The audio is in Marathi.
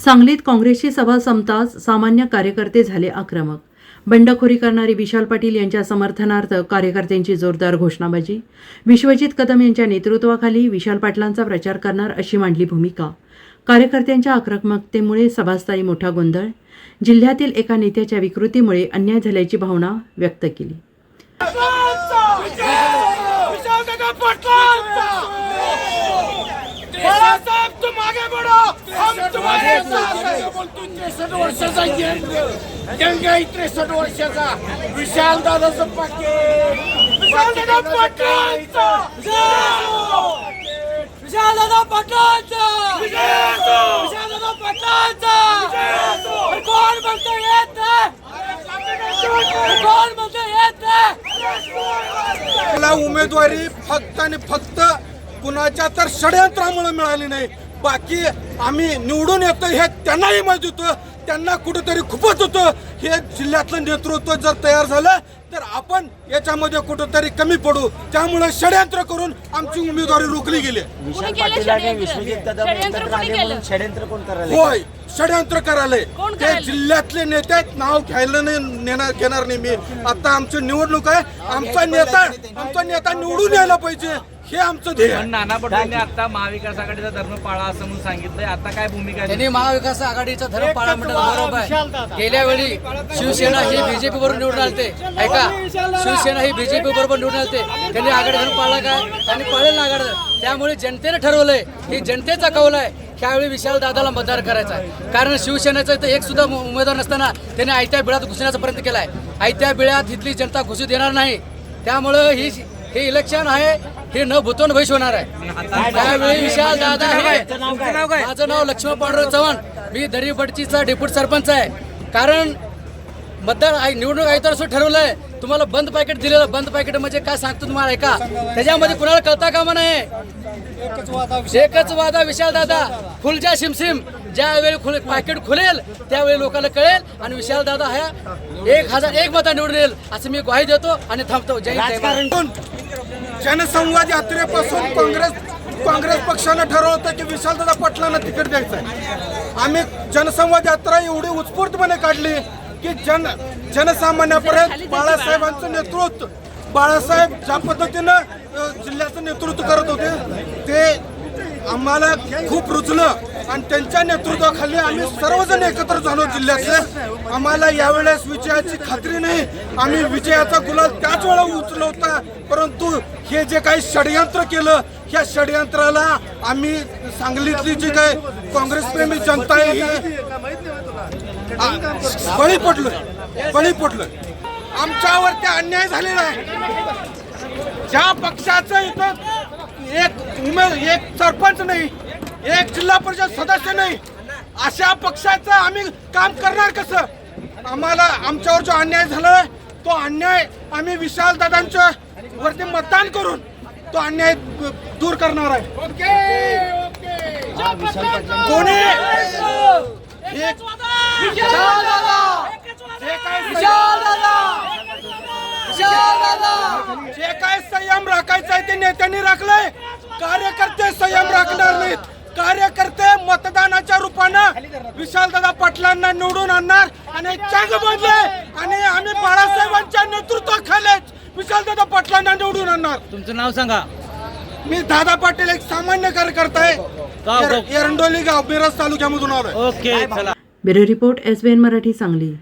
सांगलीत काँग्रेसची सभा संपताच सामान्य कार्यकर्ते झाले आक्रमक बंडखोरी करणारे विशाल पाटील यांच्या समर्थनार्थ कार्यकर्त्यांची जोरदार घोषणाबाजी विश्वजित कदम यांच्या नेतृत्वाखाली विशाल पाटलांचा प्रचार करणार अशी मांडली भूमिका कार्यकर्त्यांच्या आक्रमकतेमुळे सभास्थळी मोठा गोंधळ जिल्ह्यातील एका नेत्याच्या विकृतीमुळे अन्याय झाल्याची भावना व्यक्त केली विशालदादा पाटलांचा बाळासाहेब तुम आगे बढ़ो हम तुम्हारे साथ हैं बोलतो त्रेसष्ट वर्षाचा आहे त्रेसष्ट वर्षाचा. विशाल दादाचं पाकिट विशालदादा पाटलांचा. विशालदादा पाटलांचा. विशालदादा पाटलांचा. अरे कोण म्हणतो येत नाही. कोण म्हणतो येत नाही. उमेदवारी फक्त आणि फक्त कुणाच्या तर षडयंत्रामुळे मिळाली नाही. बाकी आम्ही निवडून येतो हे त्यांनाही माहीत होतं. त्यांना कुठेतरी खूपच होतं. हे जिल्ह्यातलं नेतृत्व जर तयार झालं तर आपण याच्यामध्ये कुठेतरी कमी पडू. त्यामुळे षडयंत्र करून आमची उमेदवारी रोखली गेली. होय षडयंत्र करायलंय ते? जिल्ह्यातले नेते आहेत, नाव घ्यायला नाही नेणार घेणार नाही मी. आता आमची निवडणूक आहे. आमचा नेता आमचा नेता निवडून यायला पाहिजे. हे आमचं ध्येय. आहे नाना पटोलेंनी आता महाविकास आघाडीचा धर्म पाळा असं म्हणून सांगितलंय. आता काय भूमिका? त्यांनी महाविकास आघाडीचा धर्म पाळा म्हणतात बरोबर आहे. गेल्या वेळी शिवसेना ही बीजेपी बरोबर निवडून आलते. ऐका शिवसेना ही बीजेपी बरोबर निवडून आलते. त्यांनी आघाडी धर्म पाळला काय? त्यांनी पाळेल ना आघाडी धर्म. त्यामुळे जनतेने ठरवलंय. ही जनतेचा कौल आहे. त्यावेळी विशाल दादाला मतदार करायचा आहे. कारण शिवसेनेचा इथं एक सुद्धा उम- उमेदवार नसताना त्यांनी आयत्या बिळात घुसण्याचा प्रयत्न केलाय. आयत्या बिळात इथली जनता घुसू देणार नाही. त्यामुळं ही हे इलेक्शन आहे. हे न भूतोन भविष्य होणार आहे. त्यावेळी विशाल दादा हे माझं नाव लक्ष्मण पांडुरंग चव्हाण. मी दरीबडचीचा डेप्युटी सरपंच आहे. कारण मतदार आय- निवडणूक आयुक्तांनी असं ठरवलंय. तुम्हाला बंद पॅकेट दिलेलं बंद पॅकेट म्हणजे काय सांगतो तुम्हाला ऐका? त्याच्यामध्ये कुणाला कळता कामा नाही एकच वादा विशाल दादा. फुलजा सिमसिम ज्यावेळी खुल पॅकेट खुलेल त्यावेळी लोकांना कळेल आणि विशाल दादा हा एक हजार एक मता निवडून येईल. असं मी ग्वाही देतो आणि थांबतो. जय. पण जनसंवाद यात्रेपासून काँग्रेस काँग्रेस पक्षानं ठरवलं होतं की विशालदादा पाटलांना तिकीट द्यायचं आहे. आम्ही जनसंवाद यात्रा एवढी उत्स्फूर्तपणे काढली की जन जनसामान्यापर्यंत बाळासाहेबांचं नेतृत्व बाळासाहेब ज्या पद्धतीनं जिल्ह्याचं नेतृत्व करत होते ते आम्हाला खूप रुचलं आणि त्यांच्या नेतृत्वाखाली आम्ही सर्वजण एकत्र झालो जिल्ह्यातले. आम्हाला यावेळेस विजयाची खात्री नाही. आम्ही विजयाचा गुलाल त्याच वेळा उचल होता. परंतु हे जे काही षडयंत्र केलं ह्या षडयंत्राला आम्ही सांगलीतली जी काय काँग्रेसप्रेमी जनता आहे ही बळी पडलोय. बळी पडलोय. आमच्यावरती अन्याय झालेला आहे. ज्या पक्षाचं इथं एक उमेद एक सरपंच नाही एक जिल्हा परिषद सदस्य नाही. अशा पक्षाचं आम्ही काम करणार कसं? आम्हाला आमच्यावर जो अन्याय झाला तो अन्याय आम्ही विशाल दादांच्या वरती मतदान करून तो अन्याय दूर करणार आहे. कोणी? विशाल दादा! जे काय विशाल दादा! विशाल दादा! जे काय संयम राखायचा आहे ते नेत्यांनी राखलंय. कार्यकर्ते संयम राखणार नाहीत. कार्यकर्ते मतदानाच्या रूपानं विशालदादा पाटलांना निवडून आणणार आणि चांग बदले आणि आम्ही बाळासाहेबांच्या नेतृत्वाखालीच विशालदादा पाटलांना निवडून आणणार. तुमचं नाव सांगा. मी दादा पाटील एक सामान्य कार्यकर्ता आहे. एरंडोली गाव मिरज तालुक्यामधून आलोय. ओके चला. Bureau report S Marathi Sangli.